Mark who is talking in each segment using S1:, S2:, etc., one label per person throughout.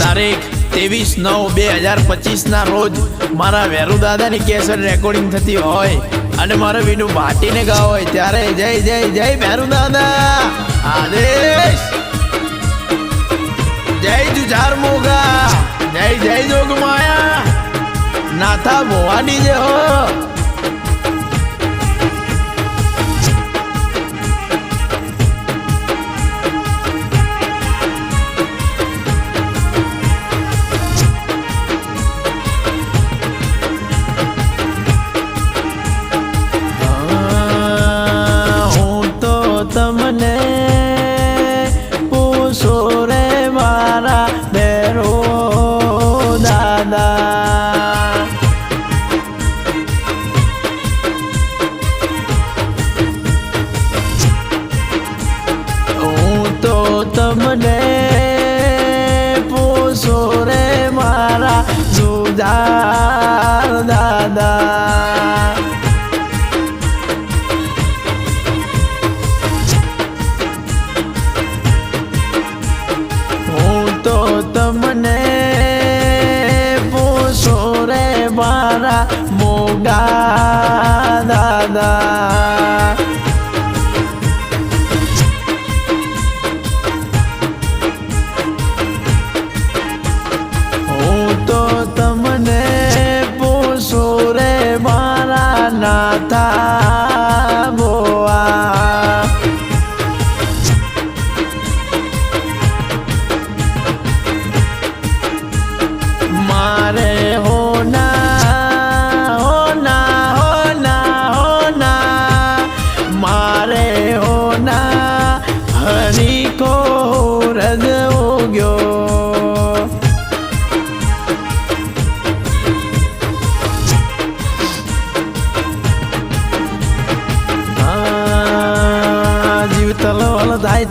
S1: તારીખ ત્રેવીસ નવ બે હજાર પચીસ ના રોજ મારા વેરુ દાદાની કેસર રેકોર્ડિંગ થતી હોય અને મારે વિનુ ભાટીને ગાવ હોય ત્યારે જય જય જય વેરુ દાદા આદેશ. જય જુજાર મોગા જય જય જોગમાયા. નાથા ભોવાની જે હો.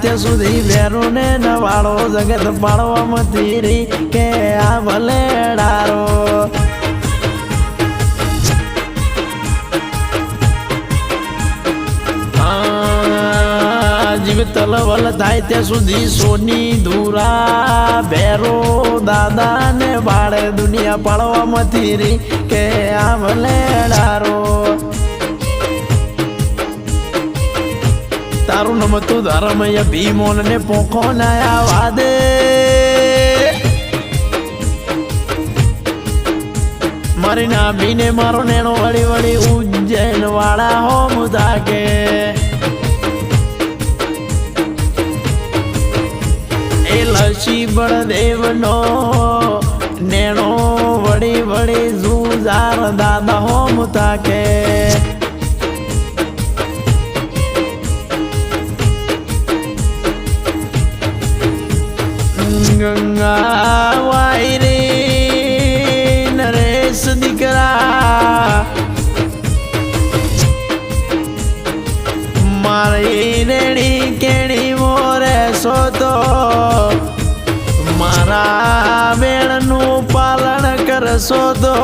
S1: ત્યાં સુધી વેરો ને નવાળો જગત પાડવામાં ધીરી કે આ ભલે ડારો જીવ તલવલ થાય ત્યાં સુધી સોની ધુરા, ભેરો દાદા ને બાળે દુનિયા પાડવામાં ધીરી કે આ ભલે ડારો તારું નમતું ધર્મય ભીમોન ને પોખો નયા વાદે. મારી નાભીને મારો નેણો વળી વળી ઉજ્જૈન વાળા હોમ તાકે એ લસી બળદેવનો નેણો વળી વળી જુજાર દાદા હોમ તાકે ગંગા વાયરે નરેશ દીકરા મારી રેણી કેણી મોરે સોતો મારા પાલન કરશો તો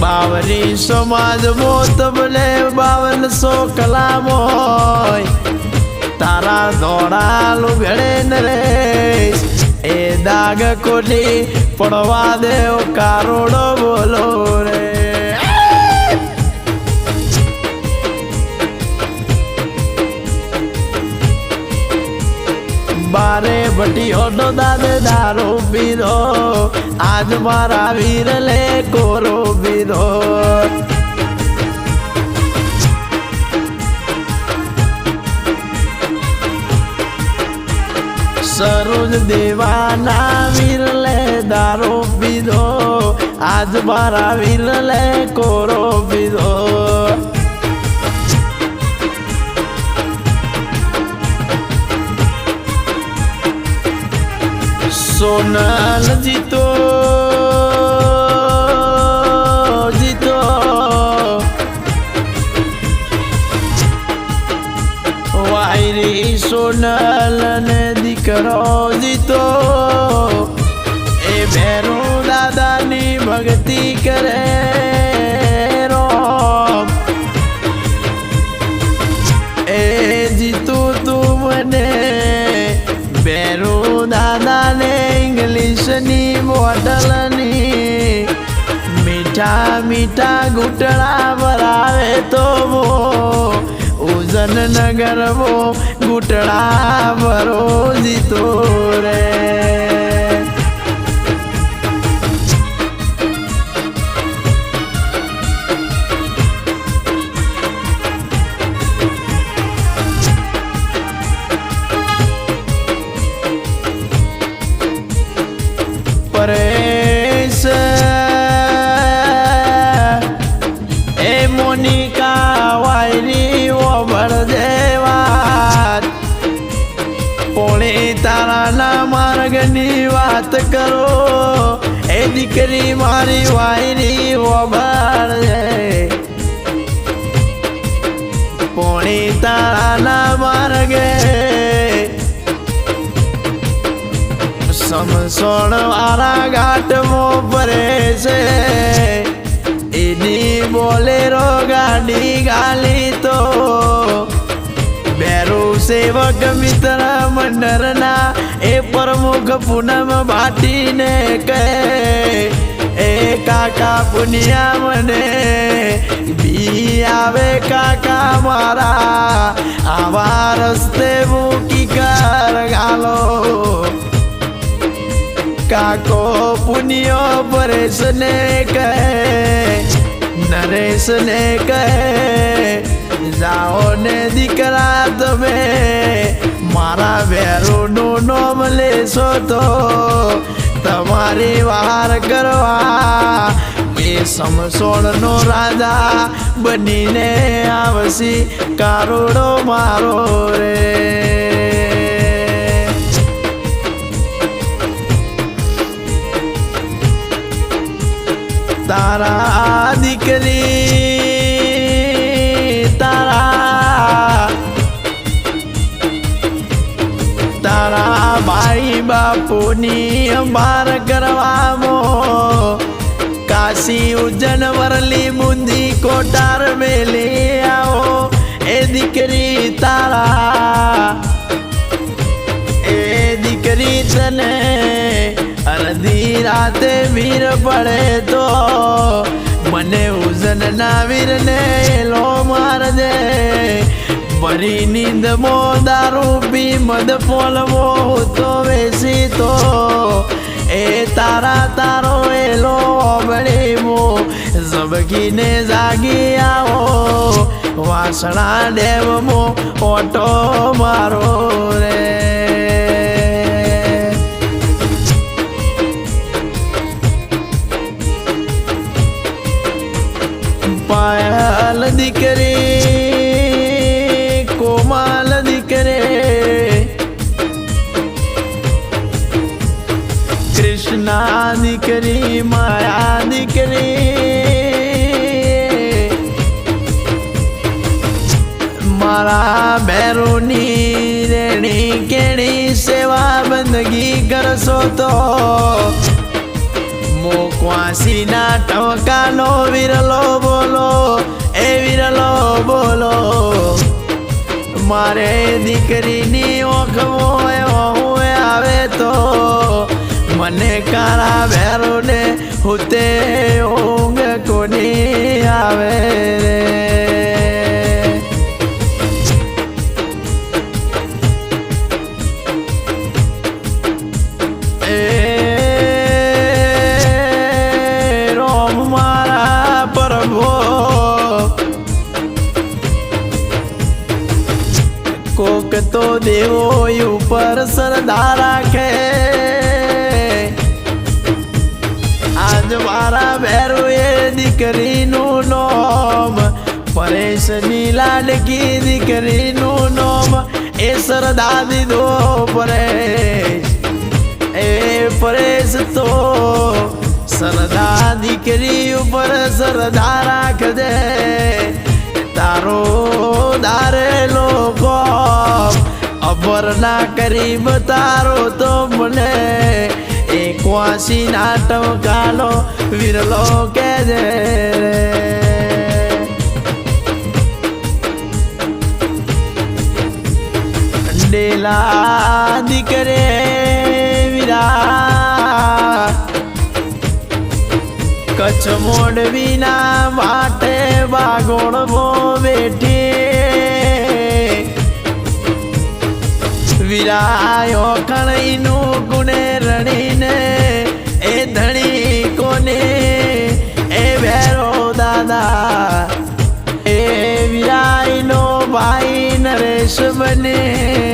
S1: બાવરી સમાજ મોતબલે બાવનસો કલામો હોય તારા દોડાલું ભેળે ન રેશ એ દાગ કોલી પડવા દેવ, કારોડો બોલો રે. બારે ભટીઓ નો દાદે દારો પીધો આજ મારા વીર લે કોરો પીધો સરોજ દેવાના વિરલે દારો પીધો. આજ મારા વિરલે કોરો પીધો. સોનલ જીતો જીતો. વાયરી સોનલ ને દીકરો જીતો એ ભેરો દાદાની ભક્તિ કરે રોમ એ જીતું તું મને ભેરો દાદાને ઇંગ્લિશની બોટલની મીઠા મીઠા ઘૂંટણા ભરાવે તો મો ઉજન નગર મો ઘૂંટડા ભરો જીતો રે. વાત કરો. એ દીકરી મારી વાયરી ઓભર પોણી તારાના માર્ગે. સમસોણ વાળા ઘાટમાં ભરે છે. એની બોલેરો ગાડી ગાલી તો સેવક મિત્ર મંડળના, એ પ્રમુખ પૂનમ ભાટીને કહે, એ કાકા પુનિયા મને, બી આવે કાકા મારા, આવા રસ્તે મૂકી કર ગાલો. કાકો પુનિયો પરેશને કહે નરેશ ને કહે જાઓ ને દીકરા તમે, મારા વેરોનું નોમ લેશો તો તમારી વાર કરવા એ સમસોળનો રાજા બનીને આવશી કારોડો મારો રે. તારા દીકરી તારા તારા ભાઈ બાપુની અંબાર કરવામો કાશી ઉજ્જન વરલી બુંદી કોટાર મેલી. વીર પડે તો મને ઉઝન ના વીર ને એલો મારજે. ભરી નીંદ મો દારૂ પી મદ પોલવો તો વેસી તો. એ તારા તારો એલો બળી મો ઝબકીને જાગી આવો. વાસણા ડેમો ઓટો મારો રે. પાયલ દીકરી, કોમાલ દીકરે. કૃષ્ણા દીકરી, માયા દીકરી. મારા બેરોની રેણી કેણી સેવા બંદગી કરશો તો મોકવાસીના ટવકાનો વિરલો બોલો, એ વિરલો બોલો. મારે દીકરીની ઓખવો હું આવે તો મને કારા ભેરો ને હુતે ઊંઘ કોની આવે રે? કોક તો દેવો ઉપર સરદાર રાખે. આજ મારા ભેરું એ દીકરીનું નોમ પરેશની લાડકી દીકરીનું નોમ, એ સરદા દીધો પરેશ. એ પરેશ તો સરદા દીકરી ઉપર સરદા રાખજે. તારો દારેલો અબર ના કરીબ તારો તો મને એક વાસી નાટમ કાલો વિરલો કે જે રે. ડેલા દીકરે વિરા કચ્છ માટે બાગોળવો બેઠી. વિરાયો કણઈનું ગુણે રણીને એ ધણી કોને? એ ભેરો દાદા. એ વિરાયનો ભાઈ નરેશ બને.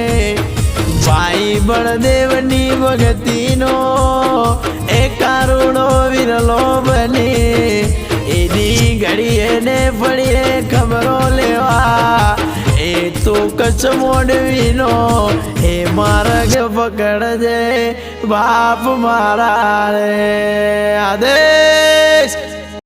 S1: ભાઈ બળદેવની ભગતીનો એ કારુણો વિરલો બને એની ઘડીએ ને પડીએ ખબરો લેવા. એ તો કચ્છ મોડવીનો એ માર્ગ પકડજે બાપ મારા રે. આદેશ!